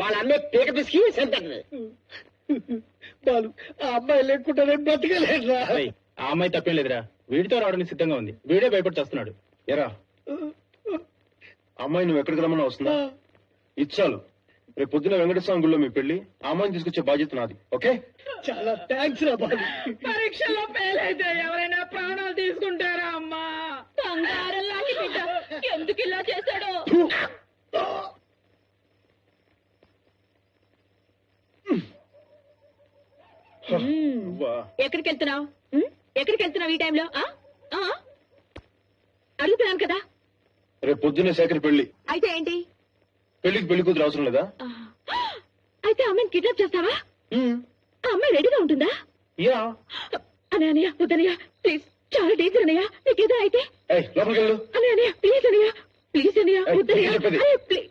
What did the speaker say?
వాళ్ళ అమ్మే పీక పిసికి బాలు ఆ అమ్మాయి లేకుండా నేను బతకలేదురా ఆ అమ్మాయి తప్పేం లేదురా. వీడితో రావడానికి సిద్ధంగా ఉంది. వీడే భయపడి చేస్తున్నాడు. ఎరా అమ్మాయి నువ్వు ఎక్కడికి రమ్మన్నా వస్తుందా? ఇచ్చాలు. రేపు పొద్దున వెంకటస్వామి గుళ్ళో మీ పెళ్ళి ఆ అమ్మాయిని తీసుకొచ్చే బాధ్యత నాది. ఓకే? చాలా థ్యాంక్స్ రా బాలు. పరీక్షలో ఫెయిల్ అయితే ఎవరైనా ప్రాణాలు తీసుకుంటారా అమ్మా? బంగారం లాంటి బిడ్డ. ఎందుకు ఇలా చేశాడో? ఎక్కడికి వెళ్తున్నావు ఎక్కడికి వెళ్తున్నావు ఈ టైంలో? ఆ? ఆ? అడుగుతున్నాను కదా. రేపు పొద్దున్నే శేఖర్ పెళ్ళి అయితే ఏంటి? పెళ్ళికి పెళ్ళి కూతురు అవసరం లేదా. అయితే అమ్మాయిని కిడ్నాప్ చేస్తావా? ఆ అమ్మాయి రెడీగా ఉంటుందా? యా. అనే అనయ్య వద్దనయ్య ప్లీజ్. చాలా డేంజర్ అనయ్య నీకేదో అయితే? లోపలికి వెళ్ళు అనే అనయ్య ప్లీజ్ అనయ్య ప్లీజ్ అనయ్య వద్దనయ్య ప్లీజ్